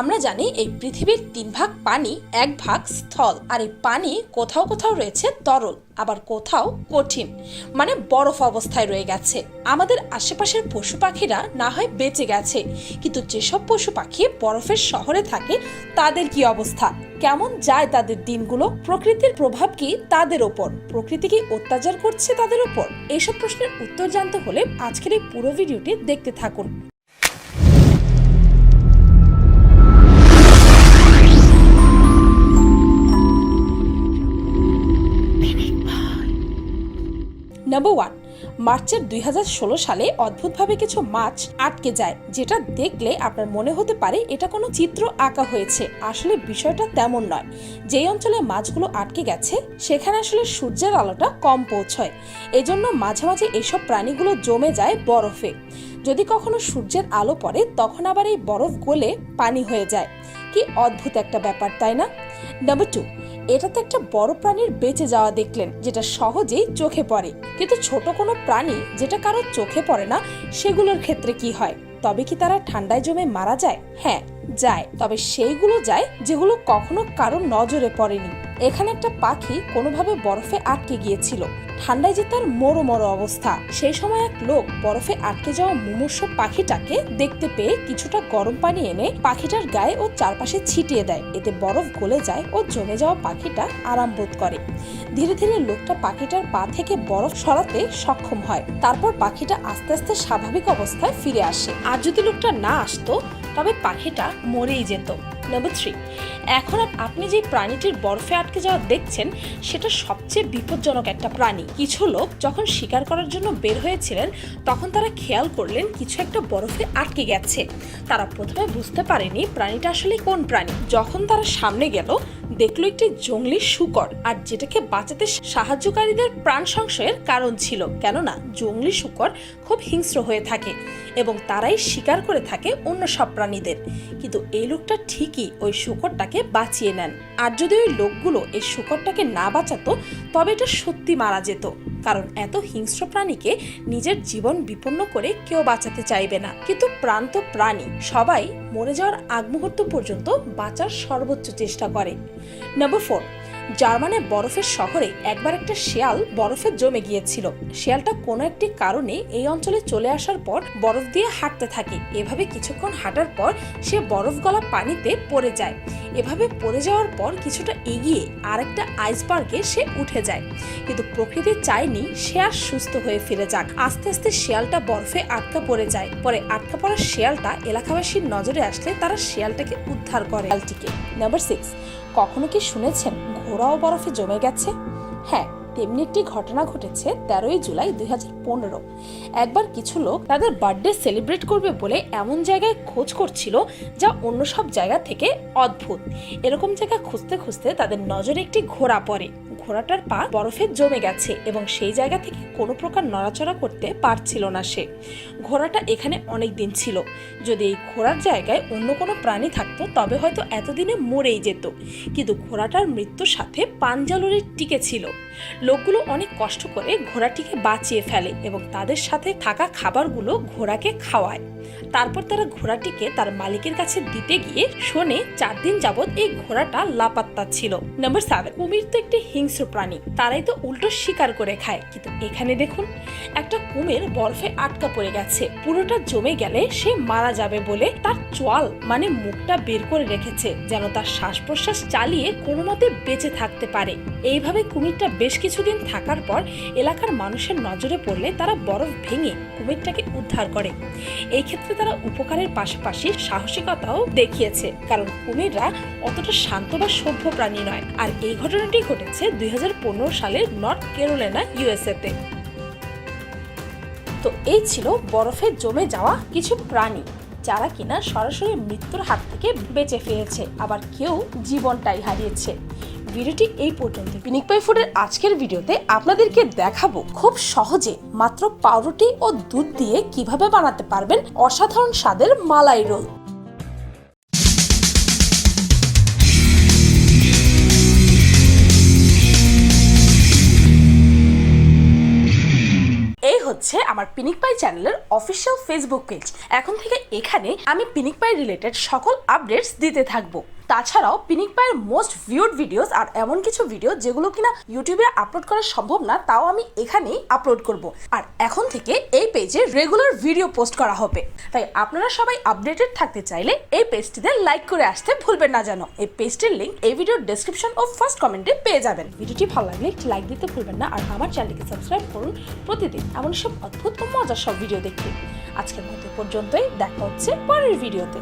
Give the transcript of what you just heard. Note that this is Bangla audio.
আমরা জানি এই পৃথিবীর তিন ভাগ পানি, এক ভাগ স্থল। আর এই পানি কোথাও কোথাও রয়েছে তরল, আবার কোথাও কঠিন মানে বরফ অবস্থায় রয়ে গেছে। আমাদের আশেপাশের পশু পাখিরা না হয় বেঁচে গেছে, কিন্তু যেসব পশু পাখি বরফের শহরে থাকে, তাদের কি অবস্থা? কেমন যায় তাদের দিনগুলো? প্রকৃতির প্রভাব কি তাদের ওপর? প্রকৃতি কি অত্যাচার করছে তাদের ওপর? এইসব প্রশ্নের উত্তর জানতে হলে আজকের এই পুরো ভিডিওটি দেখতে থাকুন। নাম্বার ওয়ান মার্চের দু হাজার ষোলো সালে অদ্ভুতভাবে কিছু মাছ আটকে যায়, যেটা দেখলে আপনার মনে হতে পারে এটা কোনো চিত্র আঁকা হয়েছে। আসলে বিষয়টা তেমন নয়। যেই অঞ্চলে মাছগুলো আটকে গেছে, সেখানে আসলে সূর্যের আলোটা কম পৌঁছয়। এজন্য মাঝে মাঝে এইসব প্রাণীগুলো জমে যায় বরফে। যদি কখনো সূর্যের আলো পড়ে, তখন আবার এই বরফ গলে পানি হয়ে যায়। কি অদ্ভুত একটা ব্যাপার, তাই না? নাম্বার টু এটা তো একটা বড় প্রাণীর বেঁচে যাওয়া দেখলেন, যেটা সহজেই চোখে পড়ে। কিন্তু ছোট কোনো প্রাণী যেটা কারও চোখে পড়ে না, সেগুলোর ক্ষেত্রে কি হয়? তবে কি তারা ঠান্ডায় জমে মারা যায়? হ্যাঁ যায়। তবে সেইগুলো যায় যেগুলো কখনো কারও নজরে পড়েনি। এখানে একটা পাখি কোনোভাবে বরফে আটকে গিয়েছিল। ঠান্ডায় যে তার মরো মরো অবস্থা। সেই সময় এক লোক বরফে আটকে যাওয়া মুমূর্ষ পাখিটাকে দেখতে পেয়ে কিছুটা গরম পানি এনে পাখিটার গায়ে ও চারপাশে ছিটিয়ে দেয়। এতে বরফ গলে যায় ও জমে যাওয়া পাখিটা আরাম বোধ করে। ধীরে ধীরে লোকটা পাখিটার পা থেকে বরফ সরাতে সক্ষম হয়। তারপর পাখিটা আস্তে আস্তে স্বাভাবিক অবস্থায় ফিরে আসে। আর যদি লোকটা না আসতো, তবে পাখিটা মরেই যেত। নাম্বার থ্রি এখন আপনি যে প্রাণীটির বরফে আটকে যাওয়া দেখছেন, সেটা সবচেয়ে বিপজ্জনক একটা প্রাণী। কিছু লোক যখন শিকার করার জন্য বের হয়েছিলেন, তখন তারা খেয়াল করলেন কিছু একটা বরফে আটকে গেছে। তারা প্রথমে বুঝতে পারেনি প্রাণীটা আসলে কোন প্রাণী। যখন তারা সামনে গেল দেখল একটি জঙ্গলি শুকর, আর যেটাকে বাঁচাতে সাহায্যকারীদের প্রাণ সংশয়ের কারণ ছিল, কেননা জঙ্গলি শুকর খুব হিংস্র হয়ে থাকে এবং তারাই শিকার করে থাকে অন্য সব প্রাণীদের। কিন্তু এই লোকটা ঠিকই ওই শুকরটাকে বাঁচিয়ে নেন। আর যদি ওই লোকগুলো এই শুকরটাকে না বাঁচাতো, তবে এটা সত্যি মারা যেত। কারণ এত হিংস্র প্রাণীকে নিজের জীবন বিপন্ন করে কেউ বাঁচাতে চাইবে না। কিন্তু প্রান্ত প্রাণী সবাই মরে যাওয়ার আগ মুহূর্ত পর্যন্ত বাঁচার সর্বোচ্চ চেষ্টা করে। নম্বর ফোর জার্মানের বরফের শহরে একবার একটা শেয়াল বরফে জমে গিয়েছিল। শেয়ালটা কোনো একটি কারণে এই অঞ্চলে চলে আসার পর বরফ দিয়ে হাঁটতে থাকে। এভাবে কিছুক্ষণ হাঁটার পর সে বরফ গলা পানিতে পড়ে যায়। এভাবে পড়ে যাওয়ার পর কিছুটা এগিয়ে আরেকটা আইসবার্গে সে উঠে যায়। কিন্তু প্রকৃতি চায়নি সে আর সুস্থ হয়ে ফিরে যাক। আস্তে আস্তে শেয়ালটা বরফে আটকা পড়ে যায়। পরে আটকা পড়া শেয়ালটা এলাকাবাসীর নজরে আসলে তারা শেয়ালটাকে উদ্ধার করে শেয়ালটিকে। নাম্বার সিক্স, কখনো কি শুনেছেন ঘোড়াও বরফে জমে গেছে। হ্যাঁ তেমনি একটি ঘটনা ঘটেছে তেরোই জুলাই দুই একবার কিছু লোক তাদের বার্থডে সেলিব্রেট করবে বলে এমন জায়গায় খোঁজ করছিল যা অন্য সব জায়গা থেকে অদ্ভুত। এরকম জায়গা খুঁজতে খুঁজতে তাদের নজরে একটি ঘোড়া পড়ে। ঘোড়াটার পা বরফে জমে গেছে এবং সেই জায়গা থেকে কোনো প্রকার নড়াচড়া করতে পারছিল না সে। ঘোড়াটা এখানে অনেক দিন ছিল। যদি এই ঘোড়ার জায়গায় অন্য কোনো প্রাণী থাকতো, তবে হয়তো এতদিনে মরেই যেত। কিন্তু ঘোড়াটার মৃত্যুর সাথে পাঞ্জালুরি টিকে ছিল। লোকগুলো অনেক কষ্ট করে ঘোড়াটিকে বাঁচিয়ে ফেলে এবং তাদের সাথে থাকা খাবারগুলো ঘোড়াকে খাওয়ায়। তারপর তারা ঘোড়াটিকে তার মালিকের কাছে দিতে গিয়ে শোনে চার দিন যাবৎ এই ঘোড়াটা লাপাত্তা ছিল। নাম্বার সেভেন কুমির তো একটি হিংস্র প্রাণী। তারাই তো উল্টো শিকার করে খায়। কিন্তু এখানে দেখুন, একটা কুমির বরফে আটকা পড়ে গেছে। পুরোটা জমে গেলে সে মারা যাবে বলে তার চোয়াল মানে মুখটা বের করে রেখেছে, যেন তার শ্বাস প্রশ্বাস চালিয়ে কোনো মতে বেঁচে থাকতে পারে। এইভাবে কুমিরটা বেশ কিছুদিন থাকার পর এলাকার মানুষের নজরে পড়লে তারা বরফ ভেঙে কুমিরটাকে উদ্ধার করে। এই ক্ষেত্রে তারা উপকারের পাশাপাশি সাহসিকতাও দেখিয়েছে, কারণ কুমিররা অতটা শান্ত বা সভ্য প্রাণী নয়। আর এই ঘটনাটি ঘটেছে দুই হাজার পনেরো সালের নর্থ কেরোলেনা ইউএসএতে তো এই ছিল বরফে জমে যাওয়া কিছু প্রাণী, যারা কিনা সরাসরি মৃত্যুর হাত থেকে বেঁচে ফিরেছে, আবার কেউ জীবনটাই হারিয়েছে। ভিডিওটি এই পর্যন্ত। পিনিক পাই ফুডের আজকের ভিডিওতে আপনাদেরকে দেখাবো খুব সহজে মাত্র পাউরুটি ও দুধ দিয়ে কীভাবে বানাতে পারবেন অসাধারণ স্বাদের মালাই রোল। হচ্ছে আমার পিনিক পাই চ্যানেলের অফিসিয়াল ফেসবুক পেজ। এখন থেকে এখানে আমি পিনিক পাই রিলেটেড সকল আপডেটস দিতে থাকব। তাছাড়াও পিনিক পায়ের মোস্ট ভিউড ভিডিওস আর এমন কিছু ভিডিও যেগুলো কিনা ইউটিউবে আপলোড করা সম্ভব না, তাও আমি এখানেই আপলোড করব। আর এখন থেকে এই পেজে রেগুলার ভিডিও পোস্ট করা হবে। তাই আপনারা সবাই আপডেটেড থাকতে চাইলে এই পেজটিতে লাইক করে আসতে ভুলবেন না যেন। এই পেজটির লিঙ্ক এই ভিডিওর ডেসক্রিপশন ও ফার্স্ট কমেন্টে পেয়ে যাবেন। ভিডিওটি ভালো লাগলে একটি লাইক দিতে ভুলবেন না, আর আমার চ্যানেলকে সাবস্ক্রাইব করুন প্রতিদিন এমন সব অদ্ভুত ও মজার সব ভিডিও দেখতে। আজকের মতো পর্যন্তই, দেখা হচ্ছে পরের ভিডিওতে